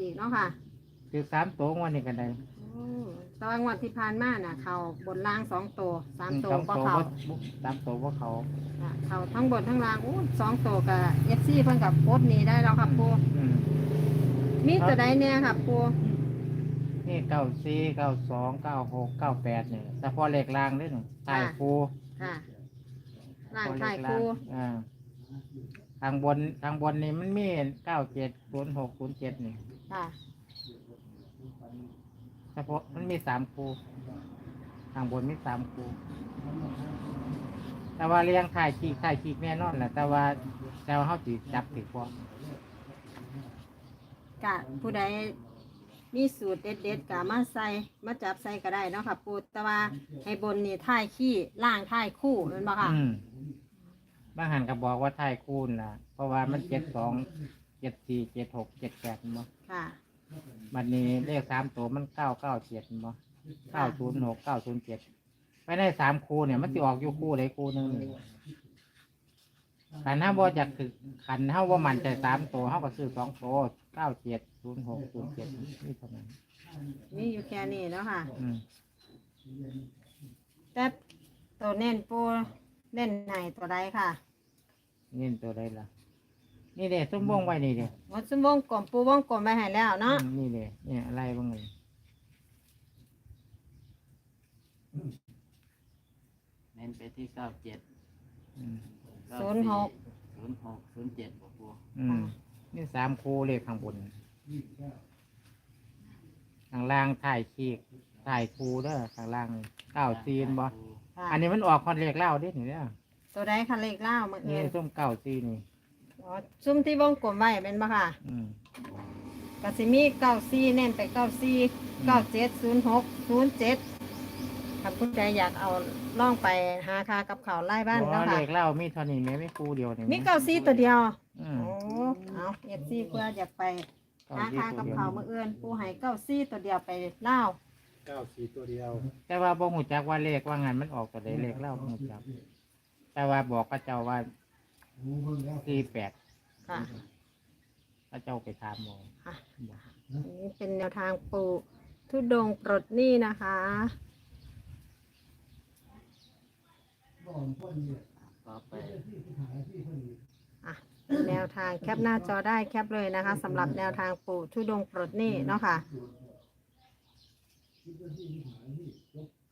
อีกเนาะค่ะคือสามตัวงวันนี้กันได้โอ้แตว่างวดที่ผ่านมาน่ะ เขาบนล่างสองตัวสามตัวสองก็ตัวเขาบ่สามตัวว่าเขาอะเขาทั้งบนทั้งล่างอู้สองตัวกับเอฟซีเพิ่นกับโคตรนี้ได้แล้วครับปูอืมมีตัวใดเนี่ยครับปูนี่เก้าสี่เก้าสองเก้าหกเก้าแปดเนี่ยเฉพาะเลขล่างด้วยหนูตายครูค่ะล่างเฉพะถ่ายเลขคูอ่าทางบนทางบนนี่มันมีเก้าเจ็ดศูนย์หกศูนย์เจ็ดนี่ ค่ะเฉพาะมันมีสามครูทางบนมีสามครูแต่ว่าเลี้ยงถ่ายขีกถ่ายขีกแน่นอนแหละแต่ว่าแต่ว่าเขาจีจับติดพอกะผู้ใดมีสูตรเด็ดๆกะมาใส่มาจับใส่ก็ได้เนาะค่ะ ปูแต่ว่าให้บนนี่ถ่ายขี้ล่างถ่ายคู่แมันบ่ค่ะ อืมบางหันก็บอกว่าถ่ายคูณนะเพราะว่ามันเจ็ดสอง เจ็ดสี่เจ็ดหกเจ็ดแปดมั้งค่ะบัดนี้เลขสามตัวมันเก้าเก้าเจ็ดมั้งเก้าศูนย์หกเก้าศูนย์เจ็ดไปได้สามคูเนี่ยมันจะออกอยู่คู่ใดคู่หนึ่งนี่ขันห้าบ่จากคือขันห้าว่ามันใจสามตัวห้าก็ซื้อสองตัวเก้าเจ็ดศูนย์หกศูนย์เจ็ดนี่เท่านั้นมีอยู่แค่นี้เนาะค่ะอืมแต่ตัวเน้นปูเน้นไหนตัวใดค่ะนี่ตัวใดล่ะ นี่เด้ส้มวงไว้นี่เด้วัดสมวงกลมปูวงกลมไปให้แล้วเนาะอืมนี่เด้เนี่ยอะไรบ้างเลยเน้นไปที่เก้าเจ็ดอืมศูนย์หกศูนย์หกศูนย์เจ็ดบวกปูอืมนี่สามคูเลขข้างบนข้างล่างถ่ายขีกถ่ายคูเด้อข้างล่างเก้าซีนบ่ค่ะอันนี้มันออกคอนเลขเล่าเด้นี่เนี่ยตัวใดคะเลขเล่ามานี่เอ่ยส้มเก้าซีนี่ อ๋อซุ่มที่วงกลมไว้เป็นปะค่ะอืมกสิมีเก้าสี่เน้นไปเก้าสี่เก้าเจ็ดศูนย์หกศูนย์เจ็ดถ้าผู้ใดอยากเอาล่องไปหาคากับเขาวไล่บ้านเพแล้วราะค่ะเลขเล่ามีเท่านี้ไหมไม่คูเดียวนี่มีเก้าสี่ตัวเดียว อืโอ้มเอาเอฟซีเพื่ออยากไปเก้าหาซีคาตักัวบเดียวเขาวมื่อเอื้อนปูให้เก้าสี่ตัวเดียวไปเล่าเก้าสี่ตัวเดียวแต่ว่าบ่หูจักว่าเลขว่างานมันออกตัวใดเลขเล่าบ่หูจัก แต่ว่าบอกกับเจ้าว่า สี่แปดค่ะก็เจ้าไปถามหมอค่ะอันนี้เป็นแนวทางปูทุดงค์ปลดหนี้นะคะต่อไปอะแนวทางแคปหน้าจอได้แคปเลยนะคะสำหรับแนวทางปู่ทุดงค์ปลดหนี้เนาะค่ะ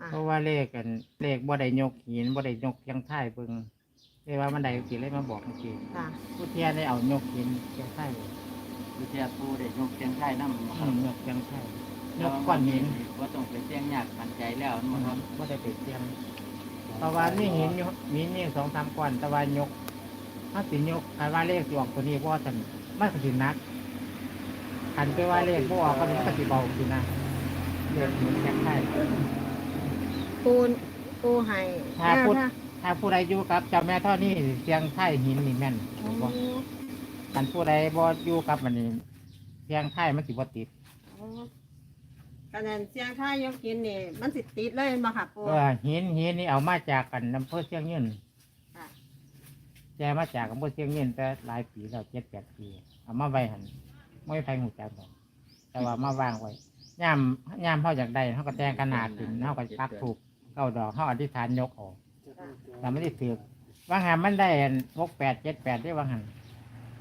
อะเพราะว่าเลขกัน เลขบ่ได้ยกหินบ่ได้ยกเพียงท้ายเบิ่ง เรียกว่ามันได้สิเลยมาบอกเมื่อกี้ค่ะผู้เทียได้เอายกหินเพียงท้ายเลยวิทยาปูได้ยกเชียงไทยน้ำมาคอืรับมยกเพียงท้ายยกก้อนหินว่าต้องไปเชียงยากปันใจแล้วนะบ่ครับบ่ได้ไปเทียมเพราะว่ามีหินอยู่หินนี่สองสามก้อนแต่ว่ายกถ้าสิยกคันว่าเลขสิออกตัวนี้บ่ทันมันก็สิหนักคันไปว่าเลขบ่ออกก็มันก็สิเบาสินะเลขหินเพียงท้ายปูนปูไห้ถ้าพูดแนวทาง ถ้าผู้ใดอยู่กับเจ้าแม่เท่านี้เสียงไทยหินนี่แม่นโอ้ถูกบ่คันผู้ใดบ่อยู่กับมันนี่เสียงไทยมันสิบ่ติดคะแนนเสียงท่ายกกินนี่มันสิติดเลยมาค่ะปูเออหินหินนี่เอามาจากกันอำเภอเชียงยืนค่ะแจมาจากอำเภอเชียงยืนแต่หลายปีแล้วเจ็ดแปดปีเอามาไว้หันไม่ไผหูจักดอกแต่ว่ามาวางไว้ย่ามย่ามเฮาอยากได้เฮาก็แต่งขนาดขึ้นเฮาก็ปักถูกเก้าดอกเฮาอธิษฐานยกออก แต่ไม่ได้ถือวางหันมันได้หกแปดเจ็ดแปดได้วางหัน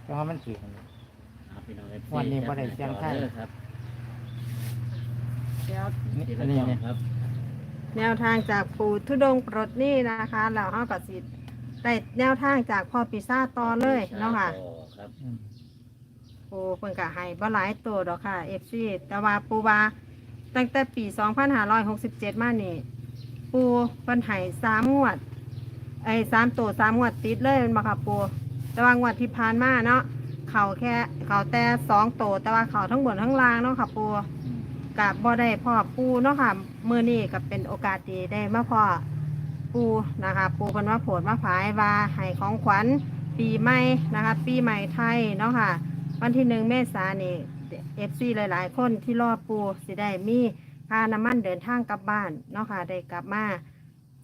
จังว่ามันถือกันเอาพี่น้อง FC วันนี้บ่ได้เชียงไทยด้อครับเดี๋ยวนี่ทีอัละนนี้กล่องเนี่ยครับแนวทางจากปู่ทุดงค์ปลดหนี้นะคะแล้วเฮาก็สิได้แนวทางจากพ่อปีซ่าจต่อเลยเนาะค่ะต่อครับอืมปูเพิ่นก็ให้บ่หลายตัวดอกค่ะ FC แต่ว่าปูว่าตั้งแต่ปี 2567 มานี่ ปูเพิ่นให้สามงวด ไอ้สามตัวสามงวดติดเลยแม่นบ่ค่ะปูแต่ว่างวดที่ผ่านมาเนาะเขาแค่เขาแต่สองตัวแต่ว่าเขาทั้งบนทั้งล่างเนาะค่ะปูกับบ่ได้พ่อปูเนาะค่ะมือนี้ก็เป็นโอกาสดีได้มาพ่อปูนะคะ ปูเพิ่นว่าโผดมาผายว่าให้ของขวัญปีใหม่นะคะ ปีใหม่ไทยเนาะค่ะ วันที่หนึ่งเมษายนนี่เอฟซีหลาย ๆ คนที่รอปูสิได้มีค่าน้ำมันเดินทางกลับบ้านเนาะค่ะได้กลับมา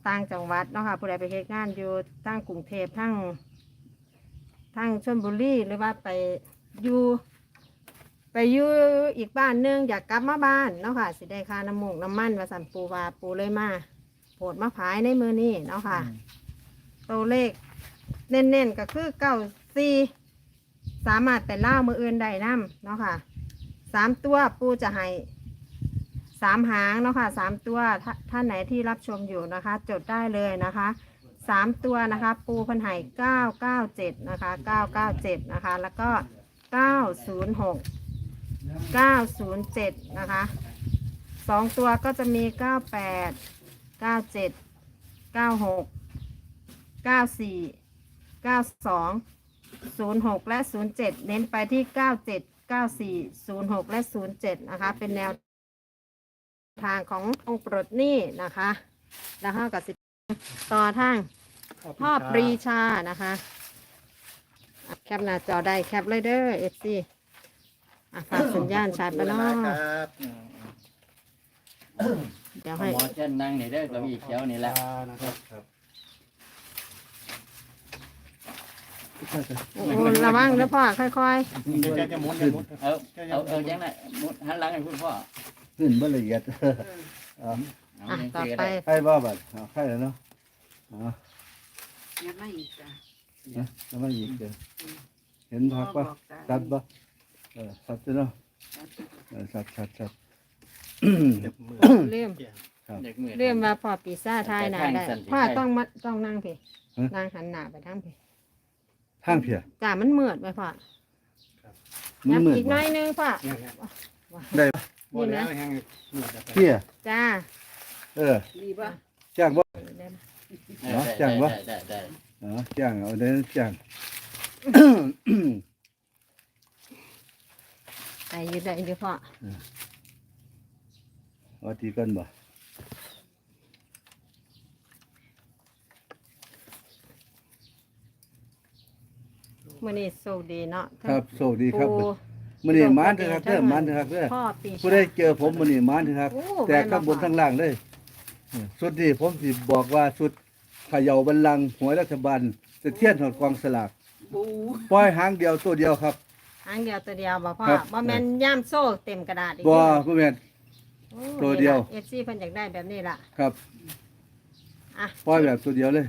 ต่างจังหวัดเนาะค่ะผู้ใดไปเฮ็ดงานอยู่ทั้งกรุงเทพทั้งทั้งชลบุรีหรือว่าไปอยู่ไปอยู่อีกบ้านหนึงอยากกลับมาบ้านเนาะค่ะ สิได้ค่าน้ำมูกน้ำมันว่าสันปูว่าปูเลยมาโผดมาผายในมือนี่เนาะค่ะ ตัวเลขเน้นๆก็คือเก้าสี่สามารถไปเล่ามืออื่นได้นํเนาะค่ะสามตัวปูจะให้ สามหางเนาะค่ะสามตัวถ้าท่านไหนที่รับชมอยู่นะคะ จดได้เลยนะคะสามตัวนะคะ ปูพันไห่เก้าเก้าเจ็ดนะคะเก้าเก้าเจ็ดนะคะ แล้วก็เก้าศูนย์หกเก้าศูนย์เจ็ดนะคะสองตัวก็จะมีเก้าแปดเก้าเจ็ดเก้าหกเก้าสี่เก้าสองศูนย์หกและศูนย์เจ็ดเน้นไปที่เก้าเจ็ดเก้าสี่ศูนย์หกและศูนย์เจ็ดนะคะ เป็นแนว ทางขององค์ปลดหนี้นะคะ แล้วเข้ากับสิบต่อทางพ่อปรีชานะคะอะแคปหน้าจอได้แคปเลยเด้อเอฟซีฝากสัญญาณชาร์จไปเนาะครับเดี๋ยวหให้มอเช่นนั่งนี่เด้อเก็มีเขียวนี่แหละนะครับครับโอ้โหระวังนะพ่อค่อยเดี๋ยวจะจะหมุนจะหมุน เอาเอาเอาจังได๋มุดหันหลังให้คุณพ่อ ขึ้นบ่ละเอียดเอาๆเอาอะจังต่อซี่ก็ไปได้ใครบ่บัดเอาใครแล้วเนาะเอายังไม่อีกจ้ะนะแล้วมาอีกเด้อเห็นพักพ่อปะบอกจ้ะสัตว์ปะเออสัตว์เนาะเออสัตว์สัตว์สัตว์เจ็บมือเริ่มเด็กมือเรื่องว่าพอปีซ่าทายหนาได้แต่ทางสันติพ่อชัยต้องมัดต้องนั่งพี่นั่งหันหน้าไปทางพี่ทางเพียจ้ามันมืดไปพ่อมือนับมืออีกหน้อยนึงพ่อเนี่ยเนี่ยได้หมดแล้วยังมือจะไปเพียจ้าเออดีป่ะจ้างบ่ได้ได้เนาะจังวะ ได้ได้ได้อ๋อจ้างเอาได้จ้างไปอยู่ได้อยู่พ่อเอาทีกันบ่มื้อนี้โชคดีเนาะครับโชคดีครับปู มื้อนี้มานเถอะครับเด้อมานเถอะครับเด้อพ่อปีผู้ใดเจอผมมื้อนี้มานเถอะครับ โอ้แต่ข้างบนข้างล่างเลยเออสุดที่ผมสิบอกว่าสุดเขย่าบัลลังก์หวยรัฐบาลจะเทียนหอดกองสลากปูปล่อยหางเดียวตัวเดียวครับ หางเดียวตัวเดียวบ่พ่อครับ บ่แม่นย่ามโซ่เต็มกระดาษอีกบ่เด้อบ่แม่นโอ้ตัวเดียว เอฟซีเพิ่นอยากได้แบบนี้ล่ะ ครับอะ ปล่อยแบบตัวเดียวเลย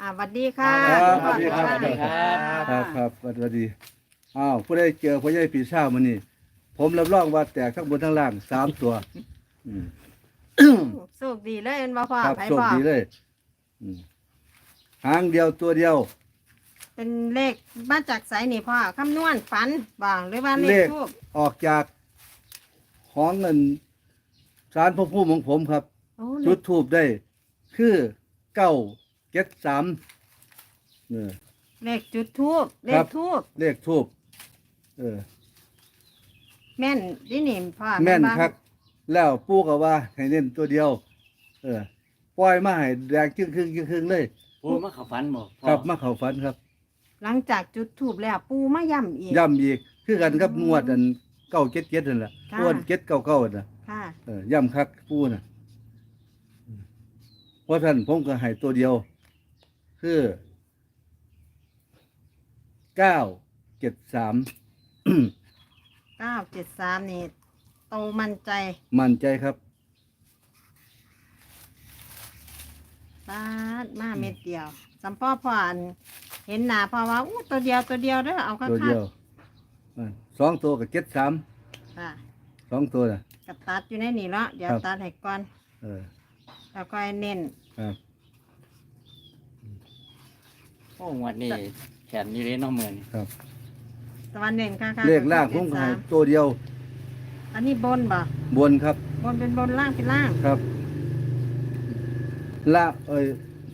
อะสวัสดีค่ะ ครับพ่อสวัสดีครับสวัสดีครับ ครับครับสวัสดี อ้าวผู้ใดเจอพ่อใหญ่ปีชามื้อนี้ผมรับรองว่าแตกทั้งบนทั้งล่างสามตัว อืมโชคดีเลยเห็นบ่พ่อครับไผโชคพ่อดีเลย อืมหางเดียวตัวเดียว เป็นเลขมาจากไสนี่พ่อคำนวณฝันบ่หรือว่าเลเลขข ทูบออกจากของเงินสารพระภูมิของผมครับ โอ้จุดทูบได้ คือเก้าเจ็ดสามเนี่ย เลขจุดทูบเลครัขบ ทูบเลขทูบ เออ แม่นดินี่พ่อแม่นบ่ครับแล้วปู่ก็ว่า ให้เน้นตัวเดียว เออปล่อยมาให้แดงจึ้งครึ่งจึ้งครึ่งเลยปูมาเข้าฝันบ่พ่อครับมาเข้าฝันครับหลังจากจุดทูบแล้วปูมาย่ำอีกย้ำอีกคือกันครับงวดอันเก้าเจ็ดเจ็ดนั่นแหละค่ะ งวดเจ็ดเก้าเก้าน่ะค่ะ เออย่ำคักปู่น่ะเพราะท่านผมก็ให้ตัวเดียว คือเก้าเจ็ดสาม เก้าเจ็ดสามนี่โตมั่นใจมั่นใจครับ ปาดมาเม็ดเดียวสัมพ่อพ่ออันเห็นหน้าพ่อว่าอู้ตัวเดียวตัวเดียวเด้อเอาคักตัวเดียวอ่าสองตัวกับเจ็ดสามๆค่ะสองตัวน่ะกับตัดอยู่ในนี่ละเดี๋ยวครับตัดให้ก่อนเออแล้วก็ให้เน้น ครับ โอ้งวดนี้แขนอยู่ในน้องมือนี่ครับ ตะวันเน้นค่ะค่ะเลขล่างผมก็ให้ตัวเดียวอันนี้บนบ่บนครับ บนเป็นบนล่างเป็นล่างครับละเอ้ย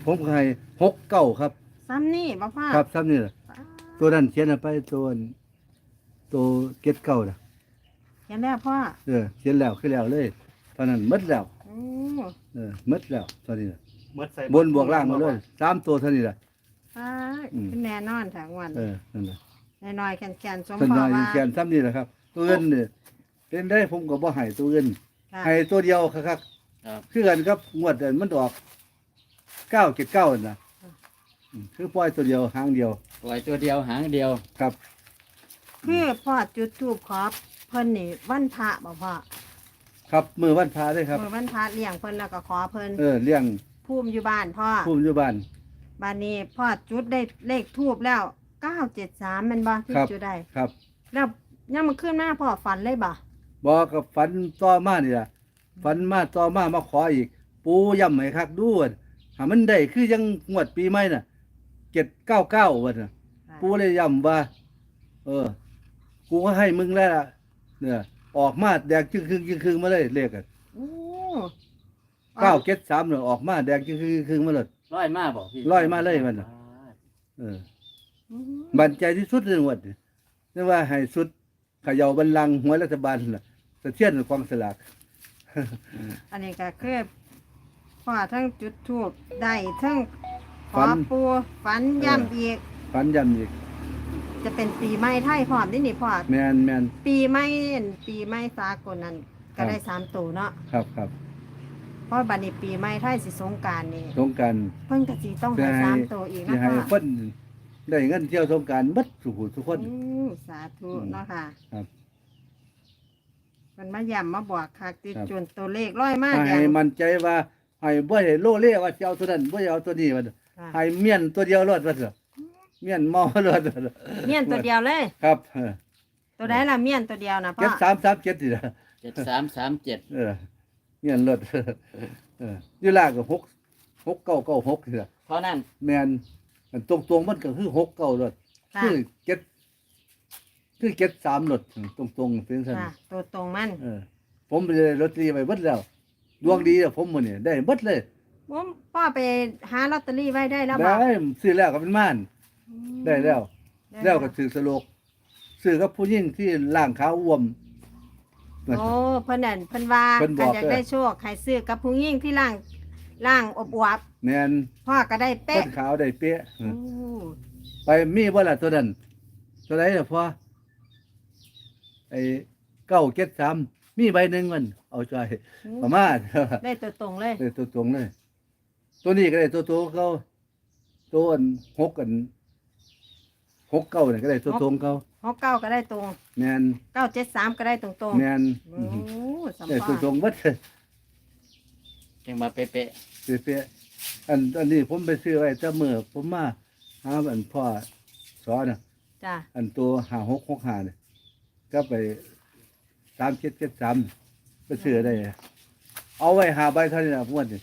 ผมก็ให้หกเก้าครับ ซ้ำนี่บ่พ่อครับซ้ำนี่แหละป๊าดตัวนั้นเขียนเอาไปตัวอันตัวเก็ดเก้าน่ะเห็นแล้วพ่อเออเขียนแล้วคือแล้วเลยตอนนั้นหมดแล้วโอ้เออหมดแล้วตอนนี้น่ะเมื่อใส่บนบวกล่างมาเลยสามตัวเท่านี้แหละปาดอืมเป็นแน่นอนถังวันเออนั่นแหละ น้อยๆแข็งๆสมส่วนพ่ใหอญ่ว่าเขียนซ้ำนี่แหละครับ ตัวเงินเนี่ยเป็นได้ผมก็บ่ให้ตัวเงินค่ะ ให้ตัวเดียวครับครับ คือกันครับงวดอันมันออกเก้าเจ็ดเก้าน่ะอืมคือปล่อยตัวเดียวหางเดียวปล่อยตัวเดียวหางเดียวครับ คือพ่อจุดทูบขอพพิ่นนี่วันพระบ่พ่อครับมือวันพาด้วยครับมือวันพระเลี้ยงเพิ่นแล้วก็ขอเพิ่นเออเลี้ยงภูมิอยู่บ้านพ่อผู้อยู่บ้านบ้านนี้พ่อจุดได้เลขทูบแล้ว เก้าเจ็ดสามมันบ่ที่ครับ จุดได้ครับแล้วยังมันขึ้นมาพ่อฝันเลยบ่บอกกับฝันต่อมานี่ล่ะฝันมาต่อมามาขออีก ปูย่ำให้คักดูว่าหามันได้คือยังงวดปีใหม่น่ะเจ็ดเก้าเก้าวันน่ะ ปูเลยย้ำว่า เออ กูก็ให้มึงแล้วล่ะเนี่ยออกมาแดงจึงครึ่งจึงครึ่งมาเลยเลขกันโอ้เก้าเจ็ดสามเนี่ยออกมาแดงจึงครึ่งจึงครึ่งมาเลย ร้อยมาบอกพี่ร้อยมาเลยมันน่ะ เอออืม บันใจที่สุดในงวดนี่นี่ว่าให้สุดเขย่าบัลลังก์หวยรัฐบาลล่ะสะเทียนกองสลากอันนี้ก็คือพ่อทั้งจุดทูบได้ทั้งขฝัอนปูฝันย่ำอีกฝันย้ำอีก จะเป็นปีใหม่ไทยพร้อมนี่นี่พ่อแมนแมนปีใหม่เห็นปีใหม่สากลนั้นก็ได้ครับสามตัวเนาะครับครับเพราะบัดนี้ปีใหม่ไทยสิสงกรารนี่สงกรารเพิ่นก็สิต้องให้สามตัวอีกที่นะให้พ่อคน ได้เงินเที่ยวสงกรารบัดสุขุทุกคนอืมสาธุอืมเนาะค่ะครับมันมาย้ำมาบอกค่ะติดครับ จนตัวเลขร้อยมากให้มั่นใจว่าให้บ่ให้โลเล่ว่าสิเอาตัวนั้นบ่ให้เอาตัวนี้ว่าค่ะให้เมียนตัวเดียวรอดว่าเถอะเมียนเมารอดว่าเถอะเมียนตัวเดียวเลย ครับเออตัวใดล่ะเมียนตัวเดียวนะพ่เจ็อดสามสามเจ็ดนี่ล่ะเจ็ดสามสามเจ็ดเออเมียนรอดเอออยู่ล่างก็หกหกเก้าเก้าหกนี่ล่ะ เท่านั้น แม่น อันตรงๆมันก็คือหกเก้ารอดค่ะ คือเจ็ดคือเจ็ดสามรถตรงๆเป็นซั่นค่ะ ตัวตรงมันเออ ผมไปเลยลอตเตอรี่ไปเบิดแล้ว ดวงดีอะผมมื้อนี้ได้เบิดเลยผมพ่อไปหาลอตเตอรี่ไว้ได้แล้วบ่ได้ซื้อแล้วก็เป็นม่าน อืมได้แล้ว ได้แล้วก็ถือสโลกซื้อกับผู้หญิงที่ล่างขาวอ้วม โอ้เพิ่นนั่นเพิ่นว่าเพิ่นบกัอนกอยากเลยได้โชคให้ซื้อกับผู้หญิงที่ล่าง ล่างอบอวบแมนพ่อก็ได้ต้เป๊ะนขาวได้เป๊ะโอ้ไปมีบ่ล่ะตัวนั้นตัวไหนล่ะพ่อไอ้เก้าเจ็ดสามมีใบหนึ่งมัน เอาใจประมาณ ได้ตัวตรงเลย ได้ตัวตรงเลย ตัวนี้ก็ได้ตัวโตเขาตัวอันหกกันหกเก้าเนี่ยก็ได้ตัวตรงเขาหกเก้าก็ได้ตรงแมนเก้าเจ็ดสามก็ได้ตรงตรงแมนโอ้สัมได้ภาตัวษตรงณ์เบัด จังมาเป๊ะเป๊ะๆอันอันนี้ผมไปซื้อไว้แต่เมื่อผมมาหาอันพ่อสอนน่ะ จ้ะอันตัวหาหกหกหาเนี่ยก็ไปสามเจ็ดเจ็ดสามไปซื้อได้ เอาไว้หาใบเท่านี้นะงวดนี้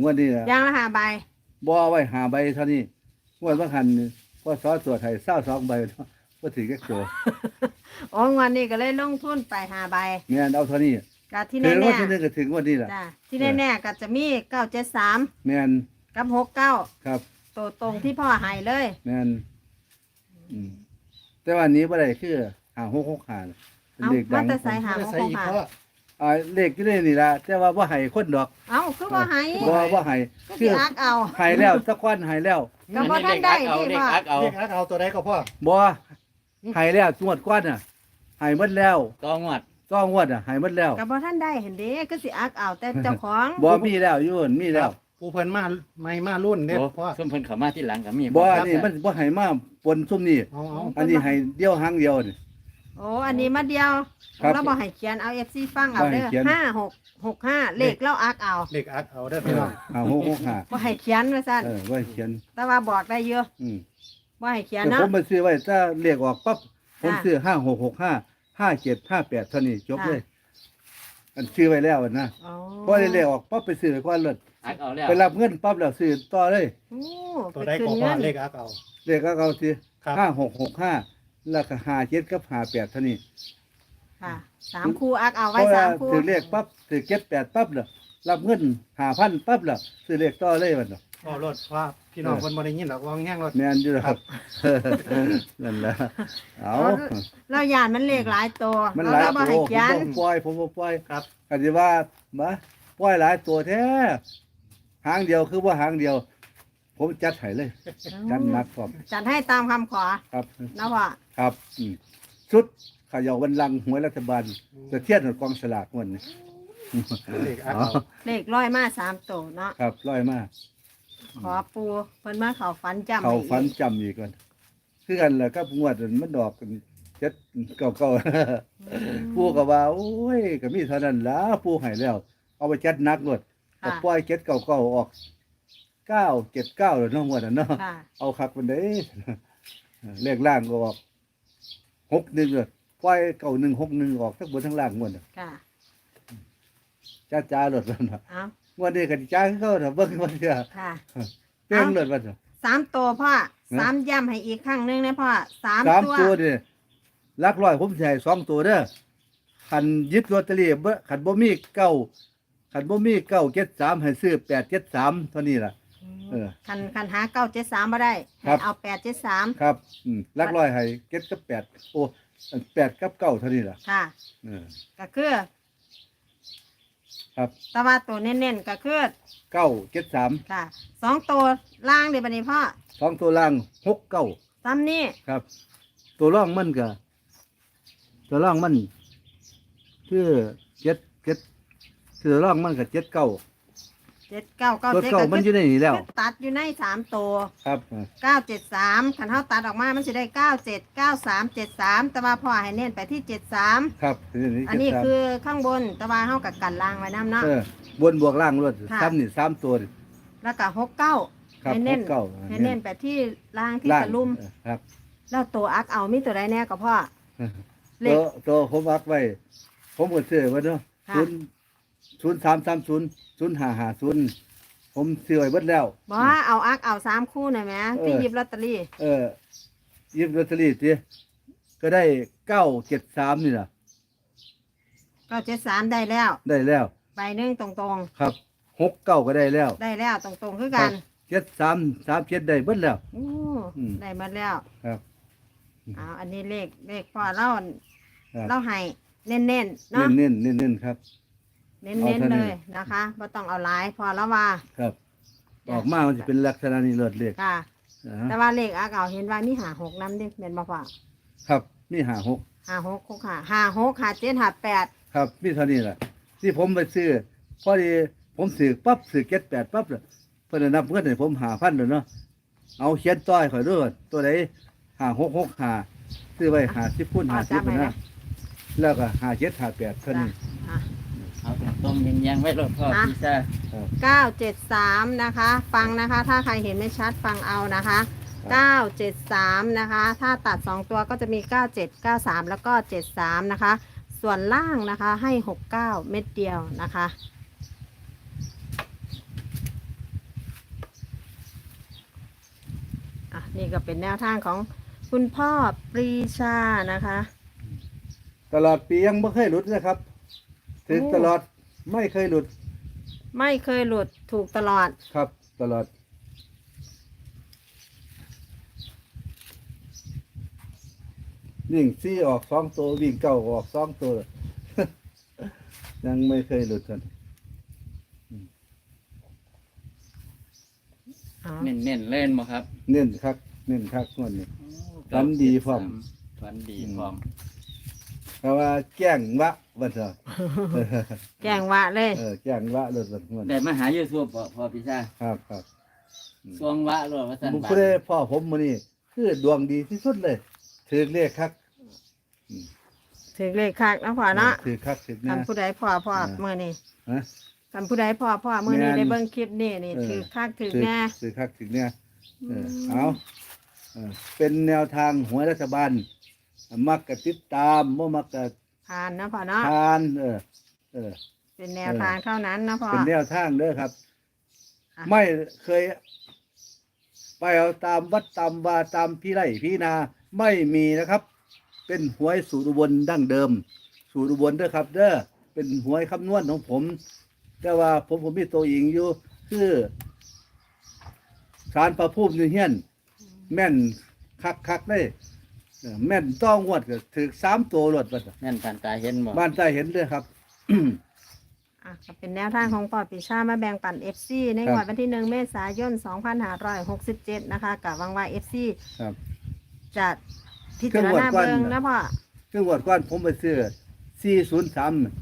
งวดนี้นะยางละห้าใบบ่เอาไว้หาใบเท่านี้งวดบางหันนี่พ่อสอตรวจไทยเศร้าสองใบก็ถือแค่ตัวโอ้งวันนี้ก็เลยลงทุนไปห้าใบ เนี่ยเอาเท่านี้ ก็ที่ถึงแน่ว่าที่หนึงก็ถึงงวันนี้แหละๆจ้ะที่แน่ๆก็จะมีเก้าเจ็ดสามแมนกับหกเก้าครับ ตัวตรงที่พ่อใหายเลย แมนอืมแต่วันนี้บ่ได้คือหาหกหกหาน่ะเป็นเอาเลขดัมางแต่ใส่ หาหกใส่หกอีกหาเพราะอ่าเลขที่ได้นี่ละแต่ว่าบ่ให้คนดอกเอาคือว่าใหายบ่บ่ให้ก็คืสิออักเอา ให้แล้วตะควันให้แล้วๆก็บ่ทันได้เด็กนี่อักเอาพ่อเด็กอักเอาเรียกเอาตัวใดก็พ่อบ่ให้แล้วงวดก้อนน่ะให้หมดแล้วตองวด ต้องวดอะให้หมดแล้วก็บ่ท่านได้เห็นเด้ก็สิอักเอาแต่เจ้าของ บ่มีแล้วอยู่นั่นมีแล้วปูเพิ่นมาไม่มารุ่นเนี่ยโอ้พ่อส้มเพิ่นเข้ามาที่หลังก็มีบ่ครับนี่มันบ่ให้มาปนซุ่มนี่เอาเอาอันนี้ให้เดียวหางเดียวนี่ โอ้อันนี้มาเดียวครับเราบ่ให้เขียนเอา FC ฟังเอาเด้บ่ให้เขียนอห้าหกหกห้าเลขเราอักเอาเด็กอัดเอาได้อพี่น้องหาหกหกห้าบ่ให้เขียนว่าซั่นเออไว้เขียน แต่ว่าบอกได้เยอะอืมบ่ให้เขียนแต่เนาะ ผมไปซื้อไว้ถ้าเลขออกปั๊บผมค่ะซื้อ 5665 5758เท่านี้จบค่ะเลย อันซื้อไว้แล้วนะอ๋อพอได้เลขออกปั๊บไปซื้อไว้ก่อนเลยอักเอาแล้วไปรับเงินปั๊บแล้วซื้อต่อเลย โอ้ตัวไปใดขึ้ก็นพ่อเงินเลขอัดเอา เลขก็เอาสิครับ ห้าหกหกห้าแล้วก็ห้าเจ็ดกับห้าแปดเท่านี้ค่ะสามคู่อักเอาเพไว้ราะว่าสามคู่ถือเลขปั๊บถือเจ็ดแปดปั๊บเลยรับเงินหาพันปั๊บเลยซื้อเลขต่อเลยมันน่ะพ่อรถว่า พี่น้องคนบ่ได้ยินหรอกวางแง่งรถ แมนอยู่ครับนั่นแหละเอา เราย่านมันเลขหลายตัวมันเราหลายเราบ่ตัให้วผมเขียนบ่ปล่อยผมบ่ปล่อยครับ กันที่ว่ามาปล่อยหลายตัวแท้หางเดียวคือว่าหางเดียว ผมจัดให้เลย จัดหนักพร้อมจัดให้ตามคำขอครับ นะพ่อครับอืมชุดเขย่าวันลังหวยรัฐบาลจะเทียนกับกองสลากวันนี้เลขอัดเอาเลขร้อยมาสามตัวเนาะครับร้อยมาก ขอปูเพิ่นมาเขาฝันจำเขาให้อีกฟันจำอีกก่อนคือกันแหละครับงวดนั้นมันดอกกันเจ็ดเก้าเก้าปู่ก็ว่าโอ้ยก็มีเท่านั้นล่ะปู่ให้แล้ว เอาไปจัดหนักหมดก็ค่ะปล่อยเจ็ดเก้าเก้าออกเก้าเจ็ดเก้าแล้วเนาะหมดอะเนาะค่ะเอาคักมันได้เลขล่างก็ออกหกหนึ่งเลยปล่อยเก้าหนึ่งหกหนึ่งออกทั้งบนทั้งล่างหมดอะค่ะจ้าจ้าหลดมันน่ะเอาง วันนี้ก็สิจ้าคือเขาเถอะเบิ่งวันเดียวค่ะเป้งหลดมันเถอะสามตัวพ่อสามย้ำให้อีกครั้งหนึงนะพ่อสามสามตัวตัวนี่ลักร้อยผมสิให้สองตัวเด้อคันยึดลอตเตอรี่บ่คันบ่มีเก้าคันบ่มีเก้าเจ็ดสามให้ซื้อแปดเจ็ดสามเท่านี้ล่ะ เออ คันคันหาเก้าเจ็ดสามมาได้ครัให้บเอาแปดเจ็ดสามครับอืมลักร้อยให้เจ็ดกับแปดโอ้อันแปดกับเก้าเท่านี้ล่ะค่ะ เออก็คือ ครับแตว่าตัวเน้นๆก็คือเก้าเจ็ดสามค่ะสองตัวล่างเดี๋ยวบันนี้พ่อสองตัวล่างหกเก้าซ้ำนี่ครับ ตัวร่องมันก็ตัวร่องมันคือเจ็ดเจ็ดตัวร่องมันก็เจ็ดเก้า เจ็ดเก้าเก้าตัวเจ็ดเก้าก็มันอคืยู่ในนี้แล้วคือตัดอยู่ในสามตัวครับเก้าเจ็ดสามขันเท้าตัดออกมามันจะได้เก้าเจ็ดเก้าสามเจ็ดสามแต่ว่าพ่อให้เน้นไปที่เจ็ดสามครับอันนี้คือข้างบนแต่ว่าเท้ากับกันล่างไว้น้ำเนาะเออบนบวกล่างรวดค่ะซ้ำนี่สามตัวนี่แล้วก็หกเก้าครับให้หเน้นกเก้าให้เน้นไปที่ล่างที่ล่างตะลุ่มเออครับ แล้วตัวอักเอามีตัวใดแน่กับพ่อเลตัขวตัวผมอักไว้ผมก็ซื้อไว้เนาะค่ะศูนย์ศูนย์สามสามศูนย์ ศูนย์ห้าห้าศูนย์ผมซื้อไว้เบิดแล้วบอกว่าเอาอักเอาสามคู่หน่อยไหมเออ ที่หยิบลอตเตอรี่เออหยิบลอตเตอรี่สิก็ได้เก้าเจ็ดสามนี่ล่ะเก้าเจ็ดสามได้แล้วได้แล้ว ใบหนึ่งตรงครับหกเก้าก็ได้แล้วๆ ได้แล้วตรงๆคือกันเจ็ดสามสามเจ็ดได้เบิดแล้ว อู้อืม ได้มาแล้วครับ เอาอันนี้เลขเลขพ่อเล่าครับ เล่าให้เน้นๆเนาะเน้นเน้นเน้นๆครับ เน้เอานเท่าๆนี้เลยนะคะไ่ต้องเอาหลายพอแล้วว่า ครับ ออกมามันจะเป็นลักษณะนี้เลิศเลขค่ะอ่าแต่ว่าเลขอักเอาเห็นว่ามีหาหกน้ำดิเป็นบ่พ่อครับมีหาหกหาหกหกหาหาหกหาเจ็ดหาแปดครับมีเท่านี้แหละที่ผมไปซื้อพอดีผมซื้อปั๊บซื้อเก็ดแปดปั๊บเลยเพิ่นนะนับเงินให้ผมหาพันเลยเนาะเอาเขียนต้อยข่อยด้วยตัวไหนหาหกหกหาซื้อไว้หาสิบพุ่นหาสิบนะแล้วก็หาเจ็ดหาแปดเท่านี้อะ เอาตรงๆยังๆไว้รถพ่ออะพี่ซ่าเก้าเจ็ดสามนะคะ ฟังนะคะ ถ้าใครเห็นไม่ชัดฟังเอานะคะเก้าเจ็ดสามนะคะ ถ้าตัดสองตัวก็จะมีเก้าเจ็ดเก้าสามแล้วก็เจ็ดสามนะคะ ส่วนล่างนะคะให้หกเก้าเม็ดเดียวนะคะ อะ นี่ก็เป็นแนวทางของคุณพ่อปรีชานะคะ ตลอดปียังไม่เคยหลุดนะครับ ถึงโอ้ตลอดไม่เคยหลุดไม่เคยหลุดถูกตลอด ครับตลอด วิ่งซี่ออกสองตัววิ่งเก้าออกสองตัว ยังไม่เคยหลุดกันอ๋อเน้นๆเล่นบ่ครับเน้นคักเน้นคักงวดนี้ ฝันดีพร้อม ฝันดีพร้อม เพราะว่าแจ้งวะ วันเถอะแกงวะเลย เออแจ้งวะรถวันงวดได้มาหายูทูบบ่พ่อพี่ซ่าครับครับสวงวะรถว่าซั่นบุคบาคลพ่อผมมือนี่คือดวงดีที่สุดเลยถือเลขคักถึงเลขคักนะพ่อเนาะถือคักถือคันะนผู้ใดพ่อพ่ออ่าเมื่อนี่ฮะคันผู้ใดพ่อพ่อเมื่อนี่แม่นได้เบิ่งคลิปนี่นี่เออถือคักถือถือแน่ถือคักถือเนี่ยเออเอาเออเป็นแนวทางหวยรัฐบาลมักกะติดตามบ่มักกะ ผ่านนะพ่อเนาะทานเออ เออ เป็นแนวทางเท่านั้นนะพ่อ เป็นแนวทางเด้อครับ อะ ไม่เคย ไปเอาตามวัดตามวาตามพี่ไร่พี่นาไม่มีนะครับ เป็นหวยสูตรอุบลดั้งเดิม สูตรอุบลเด้อครับ เด้อเป็นหวยคำนวณของผม แต่ว่าผมผมมีตัวอิงอยู่คือสารประภูมิอยู่เฮียน แม่นคักคักๆได้ เออแม่นต้องงวดก็ถือสามตัวรถบัดน่ะแม่นผ่านตาเห็นบ่บ้านใต้เห็นเลยครับ อะก็เป็นแนวทางของปอปิชามาแบ่งปัน FC ในครับงวดวันที่หนึ่งเมษายน 2567 นะคะกับวังวา FC ครับ จะพิจารณาเครื่องวัดกว้านเบิ่งนะพ่อ คืองวดก่อนผมไปซื้อ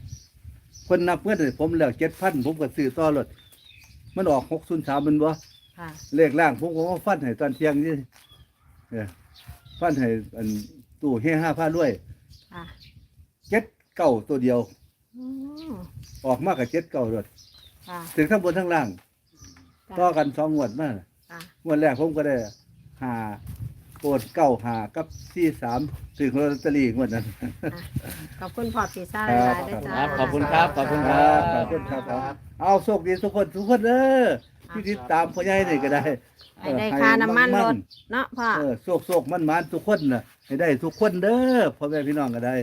403คนนับเงินให้ผมแล้ว7,000ผมก็ซื้อต่อรถมันออก603มันบ่ค่ะ เลขล่างผมก็มาฟันให้ตอนเที่ยงนี่เออ ฟันให้อันตู้เฮห้าผ้าด้วยค่ะเจ็ดเก้าตัวเดียว อืมออกมากกับเจ็ดเก้าด้วยค่ะถึงทั้งบนทั้งล่างต่อกันสองงวดมาน่ะค่ะงวดแรกผมก็ได้หาโปรดเก้าหากับที่สามถึงลอตเตอรี่งวดนั้น ขอบคุณพ่อปีซ่าคหรับลายๆด้วยจ้า ครับขอบคุณครับขอบคุณคครัรับบขอบคุณครับครับ เอาโชคดีทุกคนทุกคนเด้อ ที่ติดตามพ่อใหญ่นี่ก็ได้ให้ได้ค่าน้ำมันรถเนาะพ่อเออโชคโชคมันมันๆทุกคนน่ะให้ได้ทุกคนเด้อพ่อแม่พี่น้องก็ได้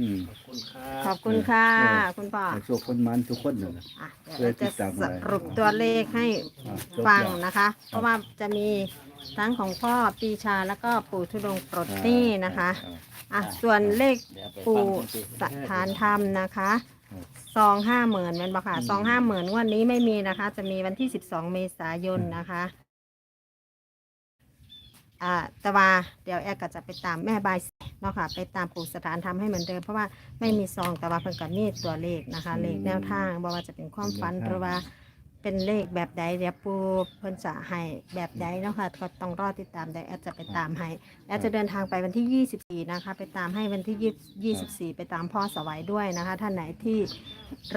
อืม ขอบคุณครับขอบคุณค่ะ เออ คุณพ่อให้โชคคนมันทุกคนน่ะนะ อะเดี๋ยวเราจะสรุปตัวเลขให้ อะจบฟังแล้ว นะคะ เพราะว่าจะมีทั้งของพ่อปีชาแล้วก็ปู่ทุดงค์ปลดหนี้นะคะอะส่วนเลขเดี๋ยวไปปู่ฟังกันสิ สถานธรรมนะคะ ซองห้าหมื่นเป็นบค่ะซองห้าหมื่นวันนี้ไม่มีนะคะ จะมีวันที่สิบสองเมษายนนะคะ อ่าแต่ว่าเดี๋ยวแอร์ก็จะไปตามแม่บายเนาะค่ะ ไปตามปู่สถานทำให้เหมือนเดิมเพราะว่าไม่มีซองแต่ว่าเพิ่นก็มีตัวเลขนะคะ เลขแนวทางบ่ว่าจะเป็นความฝันหรือว่า เป็นเลขแบบใดเดี๋ยวปูเพิ่นจะให้แบบใดเนาะค่ะก็ต้องรอติดตามเดี๋ยวแอร์จะไปตามให้แอร์จะเดินทางไปวันที่ 24 นะคะ ไปตามให้วันที่20 24 ไปตามพ่อสวัยด้วยนะคะ ท่านไหนที่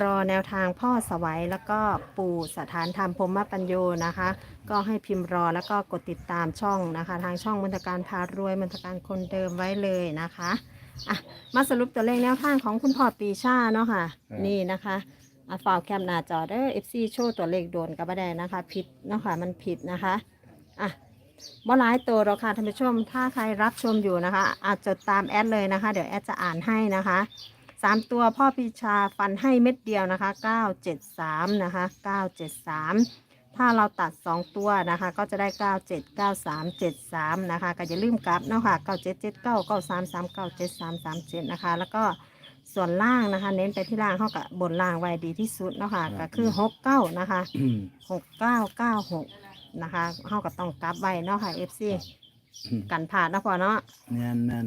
รอแนวทางพ่อสวัยแล้วก็ปู่สถานธรรมพรหมปัญโยนะคะ ก็ให้พิมพ์รอแล้วก็กดติดตามช่องนะคะ ทางช่องมนตการพารวยมนตการคนเดิมไว้เลยนะคะอะมาสรุปตัวเลขแนวทางของคุณพ่อปีชาเนาะค่ะครับนี่นะคะ อะฝากแคมหน้าจอเด้อ FC โชว์ตัวเลขโดนกับได้นะคะ ผิดเนาะค่ะมันผิดนะคะอะบ่หลายตัวหรอกค่ะท่านผู้ชม ถ้าใครรับชมอยู่นะคะ อาจจดตามแอดเลยนะคะ เดี๋ยวแอดจะอ่านให้นะคะสามตัวพ่อปีชาฟันให้เม็ดเดียวนะคะ 973 นะคะ 973 ถ้าเราตัด 2 ตัวนะคะ ก็จะได้ 97 93 73 นะคะ ก็อย่าลืมกลับเนาะค่ะ 97 79 93 39 73 37 นะคะ แล้วก็ ส่วนล่างนะคะ เน้นไปที่ล่างเท่ากับบนล่างไว้ดีที่สุดเนาะค่ะก็คือ69นะคะอืม6996นะคะเท่ากับต้องกลับไว้เนาะค่ะ FC กันผ่านเนาะพอเนาะแน่นแน่น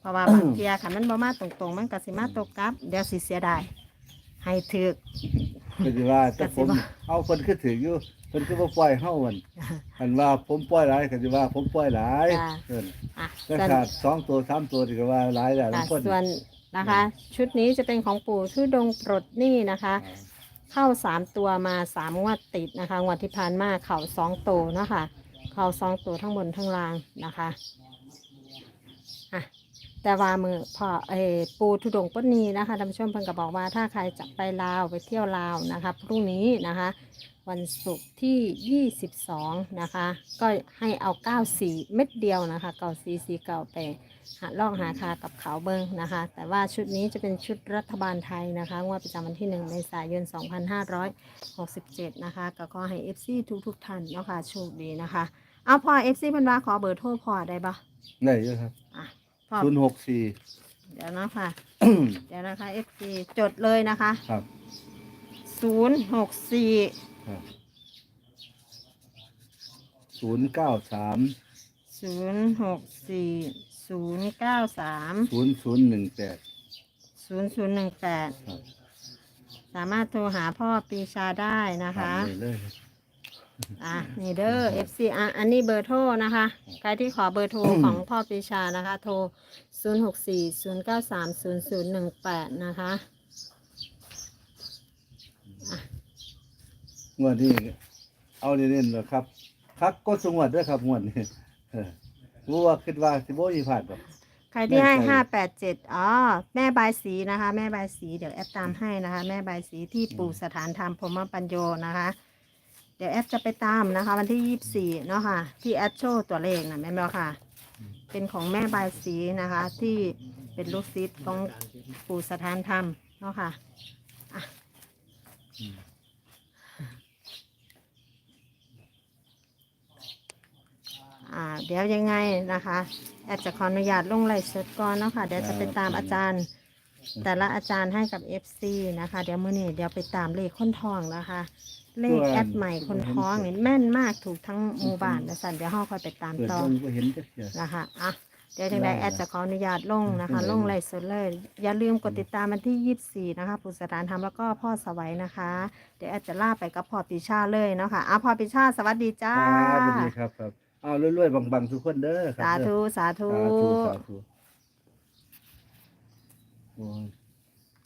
เพราะว่าบางเทียค่ะมันบ่มาตรงๆ มันก็สิมาตกกลับ เดี๋ยวสิเสียดายให้ถึกก็สิว่าแต่ก็ผสิมว่าเอาคนคือถืออยู่คนคือบ่ปล่อยเฮามันคันว่าผมปล่อยหลายก็สิว่าผมปล่อยหลายจ้ะเพิ่นอะถ้าส่วนขาดสองตัวสามตัวนี่ก็ว่าหลายแล้วค่ะบางคนส่วน นะคะ ชุดนี้จะเป็นของปู่ชื่อดงปลดหนี้นะคะ เข้าสามตัวมาสามงวดติดนะคะงวดที่ผ่านมาเข่าสองตัวเนาะคะเข่าสองตัวทั้งบนทั้งล่างนะคะอะแต่ว่ามือพอเออปูทุดงค์ปลดหนี้นะคะท่านผู้ชมเพิ่งก็บอกว่าถ้าใครจะไปลาวไปเที่ยวลาวนะคะพรุ่งนี้นะคะ วันศุกร์ที่ 22 นะคะ ก็ให้เอา 94 เม็ดเดียวนะคะเก่าซีซีเก่าไป หาล่องหาคากับเขาเบิงนะคะ แต่ว่าชุดนี้จะเป็นชุดรัฐบาลไทยนะคะงวดประจำวันที่1เมษายน 2567 นะคะ ก็ขอให้ FC ทุกทุกๆท่านเนาะค่ะโชคดีนะคะ เอาพอ FC เพิ่นว่าขอเบอร์โทรพอได้ปะได้อยู่ครับอะพอ064เดี๋ยวนะค่ะ เดี๋ยวนะคะ FC จดเลยนะคะ ครับ064ครับ093ศูนย์หกสี่ ศูนย์เก้าสาม0018ศูนย์ศูนย์หนึ่งแปดครับสามารถโทรหาพ่อปีชาได้นะคะ ทำได้เลยอะนี่เด้อ FC อะอันนี้เบอร์โทรนะคะ ใครที่ขอเบอร์โทรของพ่อปีชานะคะ โทร 0 6 4 0 9 3 0 0 1 8 นะคะงวดนี้เอาเน้นๆเลยครับคักก็สงวดด้วยครับงวดนี้เออ รู้ว่าคิดว่าสิบ่มีพลาดหรอก ใครที่ให้แม่ใจห้าแปดเจ็ดอ๋อ แม่บายสีนะคะ แม่บายสีเดี๋ยวแอปตามให้นะคะ แม่บายสีที่ปู่สถานธรรมพรหมปัญโยนะคะ เดี๋ยวแอปจะไปตามนะคะ วันที่ยี่สี่เนาะค่ะ ที่แอปโชว์ตัวเลขนะแม่แมวค่ะ เป็นของแม่บายสีนะคะ ที่เป็นลูกศิษย์ของปู่สถานธรรมเนาะค่ะอะ อ่าเดี๋ยวยังไงนะคะแอดจะขออนุญาตลงไลฟ์สดก่อนเนาะค่ะเดี๋ยวจะไปตามอาจารย์ แต่ละอาจารย์ให้กับ FC นะคะ เดี๋ยวมื้อนี้เดี๋ยวไปตามเลขคนทองนะคะ เลขแอดใหม่คนท้องนี่แม่นมากถูกทั้งหมู่บ้านนะสันเดี๋ยวห้องคอยไปตามเปิดต่อเบิ่งบ่เห็นจักเทื่อนะคะอะ เดี๋ยวจังใดได้แอดจะขออนุญาตลงนะคะ ได้ลงไลฟ์สดเลย อย่าลืมกดติดตามมันที่ 24 นะคะปุสถานธรรมแล้วก็พ่อสวัยนะคะ เดี๋ยวแอดจะล่าไปกับพ่อปิชาเลยเนาะค่ะอะพ่อปิชาสวัสดีจ้า ครับสวัสดีครับครับ เอารวยๆบางๆทุกคนเด้อครับสาเด้ธุสาธุ สาธุสาธุ